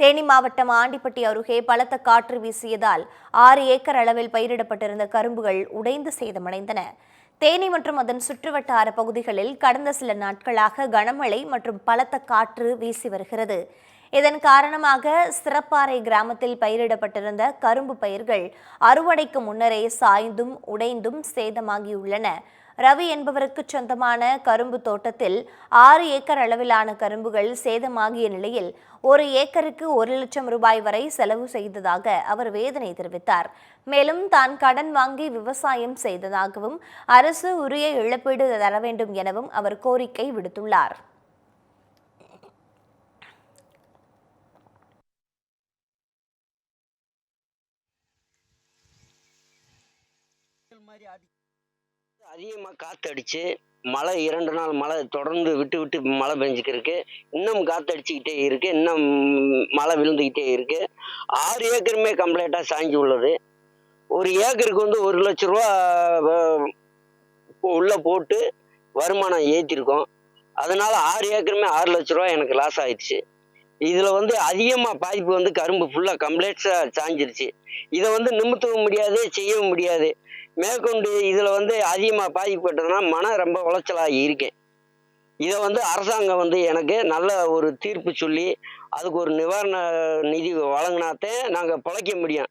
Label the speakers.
Speaker 1: தேனி மாவட்டம் ஆண்டிப்பட்டி அருகே பலத்த காற்று வீசியதால் ஆறு ஏக்கர் அளவில் பயிரிடப்பட்டிருந்த கரும்புகள் உடைந்து சேதமடைந்தன. தேனி மற்றும் அதன் சுற்றுவட்டார பகுதிகளில் கடந்த சில நாட்களாக கனமழை மற்றும் பலத்த காற்று வீசி வருகிறது. இதன் காரணமாக சிறப்பாறை கிராமத்தில் பயிரிடப்பட்டிருந்த கரும்பு பயிர்கள் அறுவடைக்கு முன்னரே சாய்ந்தும் உடைந்தும் சேதமாகியுள்ளன. ரவி என்பவருக்கு சொந்தமான கரும்பு தோட்டத்தில் ஆறு ஏக்கர் அளவிலான கரும்புகள் சேதமாகிய நிலையில் ஒரு ஏக்கருக்கு ஒரு லட்சம் ரூபாய் வரை செலவு செய்ததாக அவர் வேதனை தெரிவித்தார். மேலும் தான் கடன் வாங்கி விவசாயம் செய்ததாகவும் அரசு உரிய இழப்பீடு தர வேண்டும் எனவும் அவர் கோரிக்கை விடுத்துள்ளார்.
Speaker 2: அதிகமாக காற்றடிச்சு மழை இரண்டு நாள் மழை தொடர்ந்து விட்டு விட்டு மழை பெஞ்சுக்கிருக்கு. இன்னும் காற்றடிச்சிக்கிட்டே இருக்கு. இன்னும் மழை விழுந்துக்கிட்டே இருக்கு. ஆறு ஏக்கருமே கம்ப்ளீட்டாக சாய்ஞ்சு உள்ளது. ஒரு ஏக்கருக்கு வந்து ஒரு லட்ச ரூபா உள்ளே உள்ள போட்டு வருமானம் ஏற்றிருக்கோம் அதனால ஆறு ஏக்கருமே ஆறு லட்ச ரூபா எனக்கு லாஸ் ஆயிடுச்சு. இதில் வந்து அதிகமாக பாதிப்பு வந்து கரும்பு ஃபுல்லாக கம்ப்ளீட்ஸாக சாஞ்சிருச்சு. இதை வந்து நிமித்தவும் முடியாது செய்யவும் முடியாது. மேற்கொண்டு இதில் வந்து அதிகமாக பாதிக்கப்பட்டதுன்னா மனம் ரொம்ப உளைச்சலாக இருக்கேன். இதை வந்து அரசாங்கம் வந்து எனக்கு நல்ல ஒரு தீர்ப்பு சொல்லி அதுக்கு ஒரு நிவாரண நிதி வழங்கினாத்தே நாங்கள் பிழைக்க முடியும்.